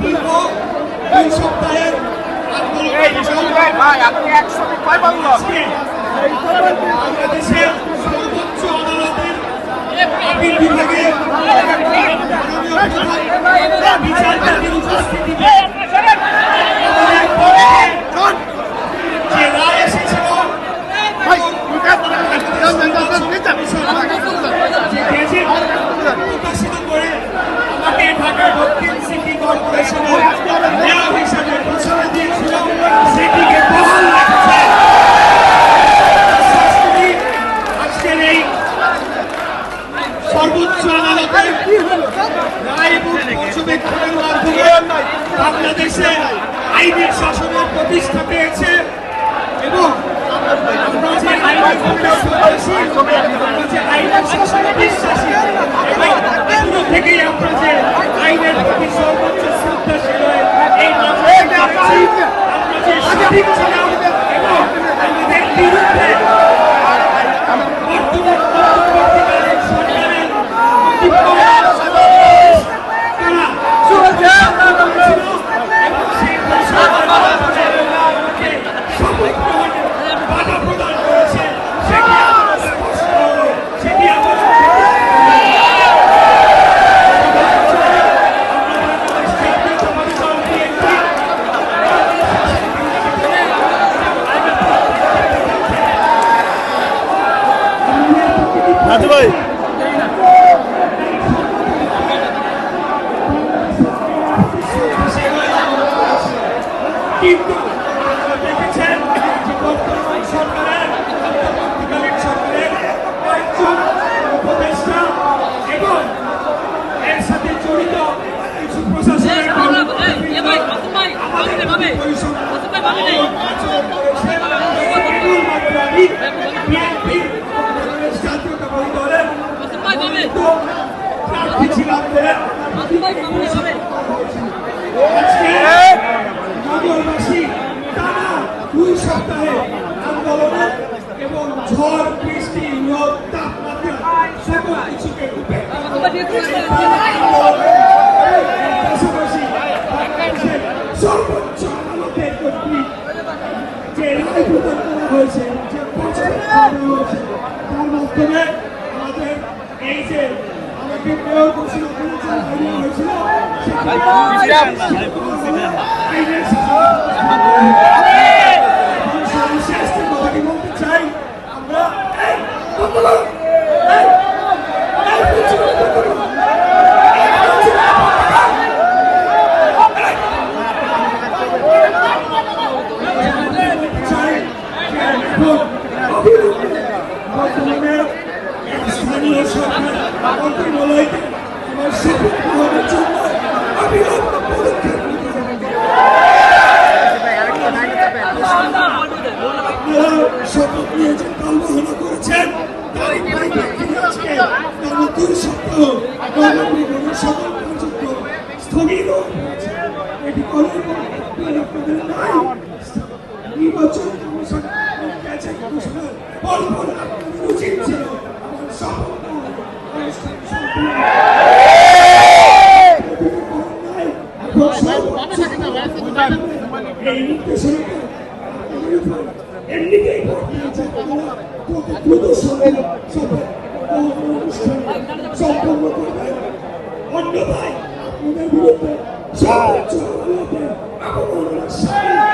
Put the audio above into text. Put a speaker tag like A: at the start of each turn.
A: দীর্ঘ তিন সপ্তাহের আন্দোলন
B: বাংলাদেশের বাংলাদেশে আইনের শাসনের প্রতিষ্ঠা পেয়েছে এবং শাসনে আমরা যে আইনের প্রতি সর্বোচ্চ
C: ভাই।
B: কিন্তু ছিলাম নগরবাসী সপ্তাহে আন্দোলনের এবং ঝড়, বৃষ্টি রোদ তাপমাত্রা। সকল কিছুকে পাশাপাশি বাংলাদেশের যে হয়েছে। যে মাধ্যমে আমাদের এই যে হয়েছিল নিয়ে যে করেছেন তার পরিপ্রেক্ষিতে আজকে টানা স্থগিত হয়েছে এটি করার প্রক্রিয়া আপনাদের নাই নির্বাচন কমিশন ঘোষণার অল্প আপনাদের উচিত সম্পন্ন করবেন অন্যথায় আপনাদের বিরুদ্ধে সর্বোচ্চ আদালতে অবমাননার